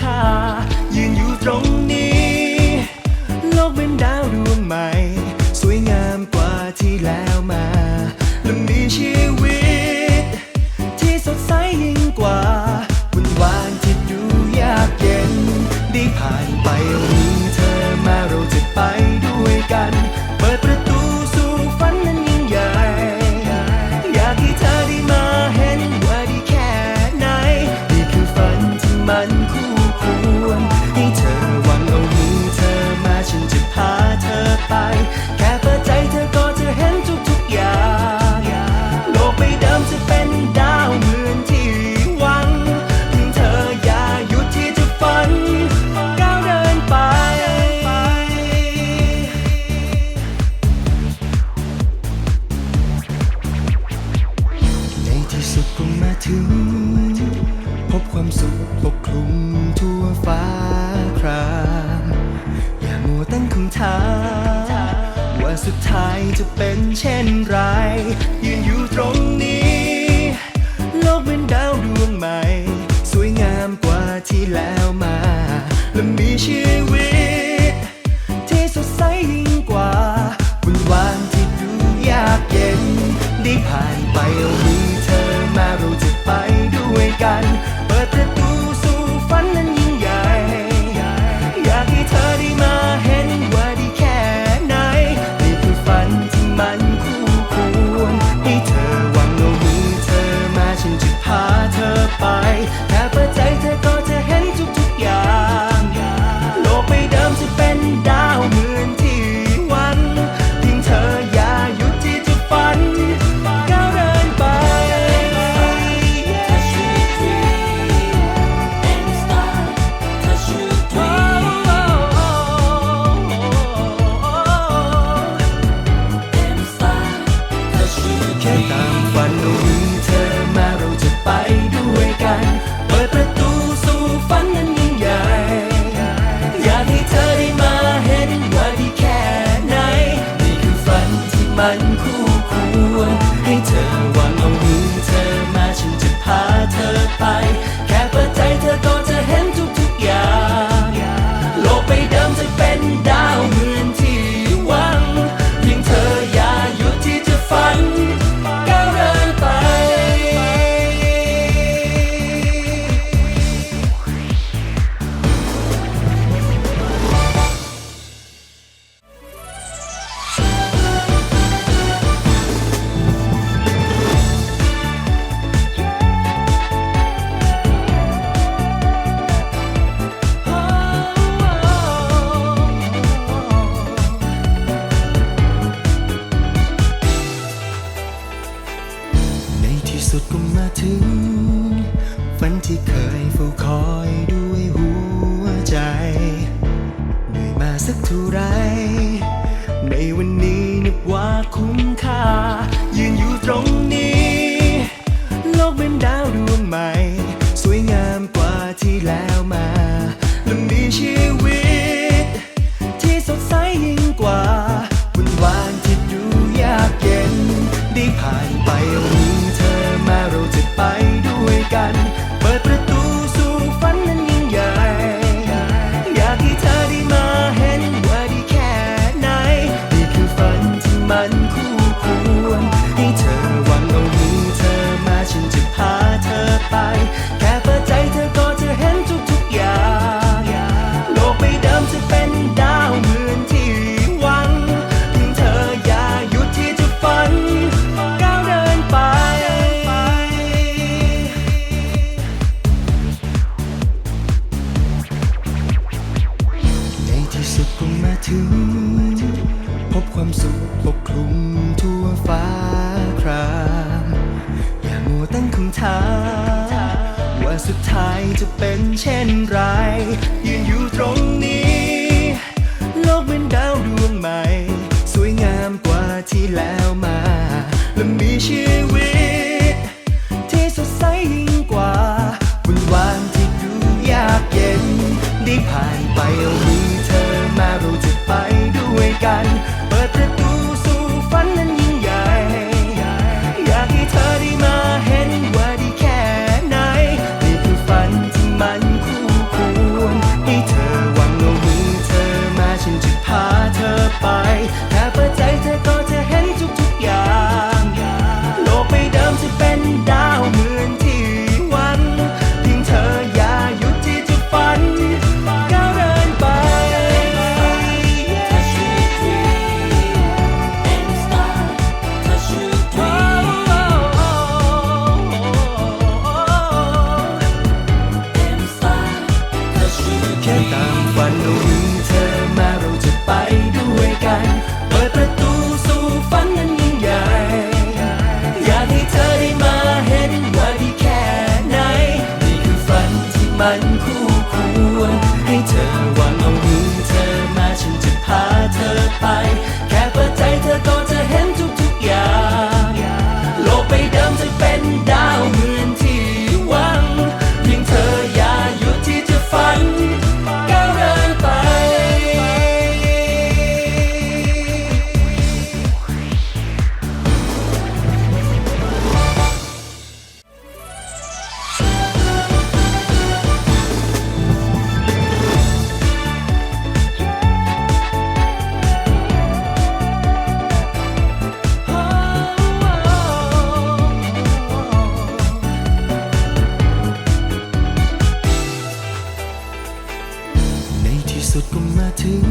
ค่ายืนอยู่ตรงนี้ ไป แค่เปิดใจเธอก็จะเห็นทุกๆอย่าง โลกใบเดิมจะเป็นดาวเหมือนที่หวัง เธออย่าหยุดที่จะฝัน ก้าวเดินไป ในที่สุดก็มาถึง พบความสุขปกคลุมทั่วฟ้า จะเป็นเช่นไร ฝันที่เคยเฝ้าคอยด้วยหัวใจ เหนื่อยมาสักเท่าไร ในวันนี้นึกว่าคุ้มค่า ยืนอยู่ตรงนี้ โลกเป็นดาวดวงใหม่ สวยงามกว่าที่แล้วมา ฟ้าครามอย่ามัวตั้งคำถามว่าสุดท้ายจะเป็นเช่นไร ยืนอยู่ตรงนี้ โลกเป็นดาวดวงใหม่ สวยงามกว่าที่แล้วมา และมีชีวิต ที่สดใสยิ่งกว่าวุ่นวานที่ดูยากเย็น ได้ผ่านไปมีเธอมาเราจะไปด้วยกัน I know. ถึง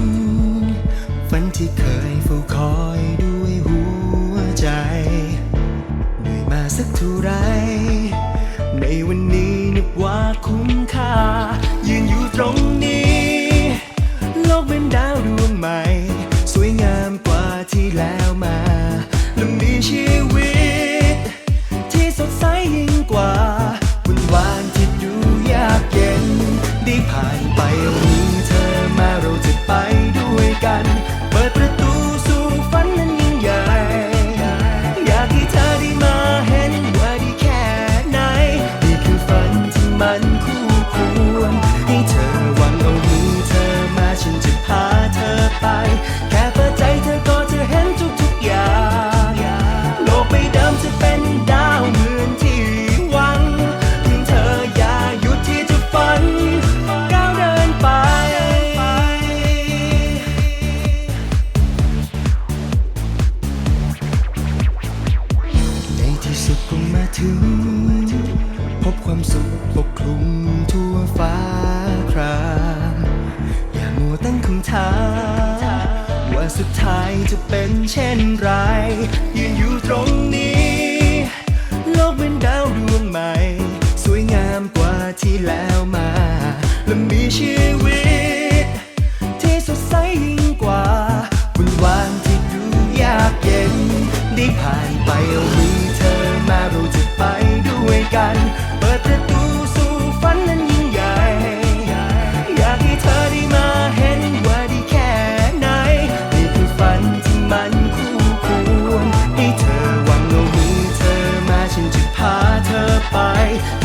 ฝันที่เคยเฝ้าคอยด้วยหัวใจเหนื่อยมาสักเท่าไร ในวันนี้นับว่าคุ้มค่า ยืนอยู่ตรงนี้ โลกเป็นดาวดวงใหม่ สวยงามกว่าที่แล้วมาและมีชีวิต ที่สดใสยิ่งกว่าวันวานที่ดูยากเย็น ได้ผ่านไปวันนี้ เนไร ยืนอยู่ตรงนี้ โลกเป็นดาวดวงใหม่ สวยงามกว่าที่แล้วมา และมีชีวิต ที่สดใสยิ่งกว่าวุ่นวานที่ดูยากเย็น ได้ผ่านไป Bye.